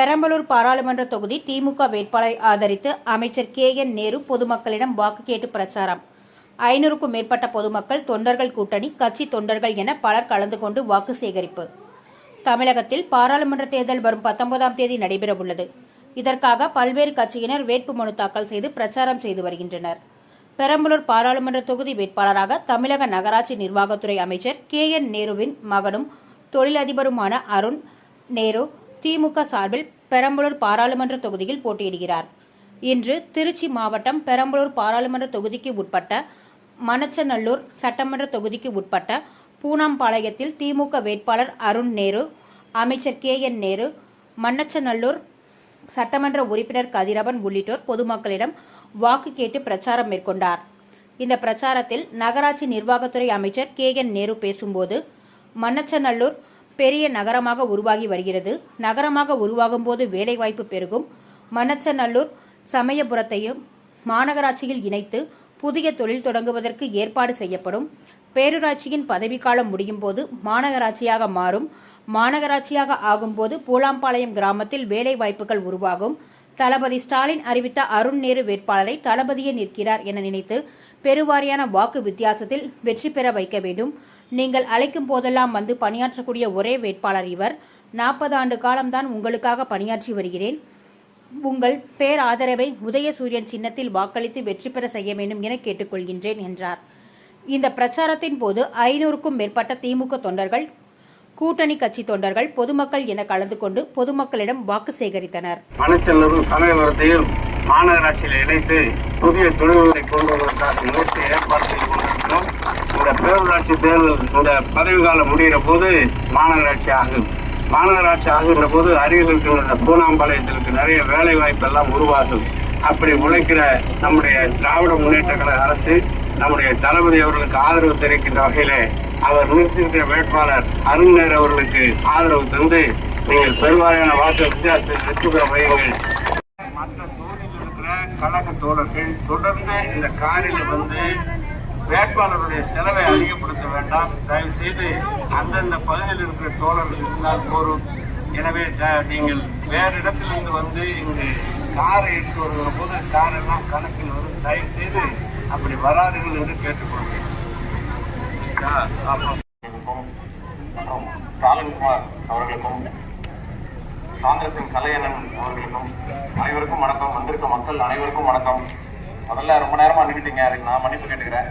பெரம்பலூர் பாராளுமன்ற தொகுதி திமுக வேட்பாளரை ஆதரித்து அமைச்சர் கே என் நேரு பொதுமக்களிடம் வாக்கு கேட்டு பிரச்சாரம். ஐநூறுக்கும் மேற்பட்ட பொதுமக்கள் தொண்டர்கள் கூட்டணி கட்சி தொண்டர்கள் என பலர் கலந்து கொண்டு வாக்கு சேகரிப்பு. தமிழகத்தில் பாராளுமன்ற தேர்தல் வரும் பத்தொன்பதாம் தேதி நடைபெறவுள்ளது. இதற்காக பல்வேறு கட்சியினர் வேட்பு மனு தாக்கல் செய்து பிரச்சாரம் செய்து வருகின்றனர். பெரம்பலூர் பாராளுமன்ற தொகுதி வேட்பாளராக தமிழக நகராட்சி நிர்வாகத்துறை அமைச்சர் கே என் நேருவின் மகனும் தொழிலதிபருமான அருண் நேரு திமுக சார்பில் பெரம்பலூர் பாராளுமன்ற தொகுதியில் போட்டியிடுகிறார். இன்று திருச்சி மாவட்டம் பெரம்பலூர் பாராளுமன்ற தொகுதிக்கு உட்பட்ட மணச்சநல்லூர் சட்டமன்ற தொகுதிக்கு உட்பட்ட பூனாம்பாளையத்தில் திமுக வேட்பாளர் அருண் நேரு அமைச்சர் கே என் நேரு மண்ணச்சநல்லூர் சட்டமன்ற உறுப்பினர் கதிரவன் உள்ளிட்டோர் பொதுமக்களிடம் வாக்கு கேட்டு பிரச்சாரம் மேற்கொண்டார். இந்த பிரச்சாரத்தில் நகராட்சி நிர்வாகத்துறை அமைச்சர் கே என் நேரு பேசும்போது மண்ணச்சநல்லூர் பெரிய நகரமாக உருவாகி வருகிறது. நகரமாக உருவாகும் போது வேலைவாய்ப்பு பெருகும். மண்ணச்சநல்லூர் சமயபுரத்தையும் மாநகராட்சியில் இணைத்து புதிய தொழில் தொடங்குவதற்கு ஏற்பாடு செய்யப்படும். பேரூராட்சியின் பதவிக்காலம் முடியும் போது மாநகராட்சியாக மாறும். மாநகராட்சியாக ஆகும்போது பூலாம்பாளையம் கிராமத்தில் வேலை வாய்ப்புகள் உருவாகும். தளபதி ஸ்டாலின் அறிவித்த அருண் நேரு வேட்பாளரை தளபதியே நிற்கிறார் என நினைத்து பெருவாரியான வாக்கு வித்தியாசத்தில் வெற்றி பெற வைக்க வேண்டும். நீங்கள் அழைக்கும் போதெல்லாம் வந்து பணியாற்றக்கூடிய ஒரே வேட்பாளர் இவர். நாற்பது ஆண்டு காலம்தான் உங்களுக்காக பணியாற்றி வருகிறேன். உங்கள் பேர் ஆதரவை உதயசூரியன் சின்னத்தில் வாக்களித்து வெற்றி பெற செய்ய வேண்டும் என கேட்டுக்கொள்கின்றேன் என்றார். இந்த பிரச்சாரத்தின் போது ஐநூறுக்கும் மேற்பட்ட திமுக தொண்டர்கள் கூட்டணி கட்சி தொண்டர்கள் பொதுமக்கள் என கலந்து கொண்டு பொதுமக்களிடம் வாக்கு சேகரித்தனர். மனச்செல்லரும் சமயபுரத்தையும் மாநகராட்சியில் இணைத்து புதிய தொழில்களை கொண்டு வருவதற்காக முயற்சி ஏற்பாடு செய்து கொண்டிருக்கிறோம் இந்த பத்து தேர்தல் இந்த பதவி காலம் முடிகிற போது மாநகராட்சி ஆகும். மாநகராட்சி ஆகுகிற போது அருகில் இருக்கிற பூனாம்பாளையத்திற்கு நிறைய வேலை வாய்ப்பெல்லாம் உருவாகும். அப்படி உழைக்கிற நம்முடைய திராவிட முன்னேற்ற கழக அரசு நம்முடைய தளபதி அவர்களுக்கு ஆதரவு தெரிவிக்கின்ற வகையிலே அவர் நிறுத்திருக்கிற வேட்பாளர் அருண்நேர் அவர்களுக்கு ஆதரவு தந்து நீங்கள் பெருவாரியான வாக்கு வித்தியாசத்தில் வெற்றி பெற வையுங்கள் மற்ற தொகுதியில் இருக்கிற கழக தோழர்கள் தொடர்ந்து இந்த காரில் வந்து வேட்பாளருடைய செலவை அதிகப்படுத்த வேண்டாம். தயவு செய்து அந்தந்த பகுதியில் இருக்கிற தோழர்கள் இருந்தால் போரும் எனவே த- நீங்கள் வேறு இடத்திலிருந்து வந்து இங்கு காரை எடுத்து வருகிற போது கார் எல்லாம் கணக்கில் வரும். தயவு செய்து அப்படி வராதுகள் என்று கேட்டுக்கொள்கிறேன். மற்றும் ஸ்டாலின்குமார் அவர்களுக்கும் காங்கிரசின் கலையணன் அவர்களுக்கும் அனைவருக்கும் வணக்கம். வந்திருக்க மக்கள் அனைவருக்கும் வணக்கம். முதல்ல ரொம்ப நேரமா நின்றுட்டீங்க அதுக்கு நான் மன்னிப்பு கேட்டுக்கிறேன்.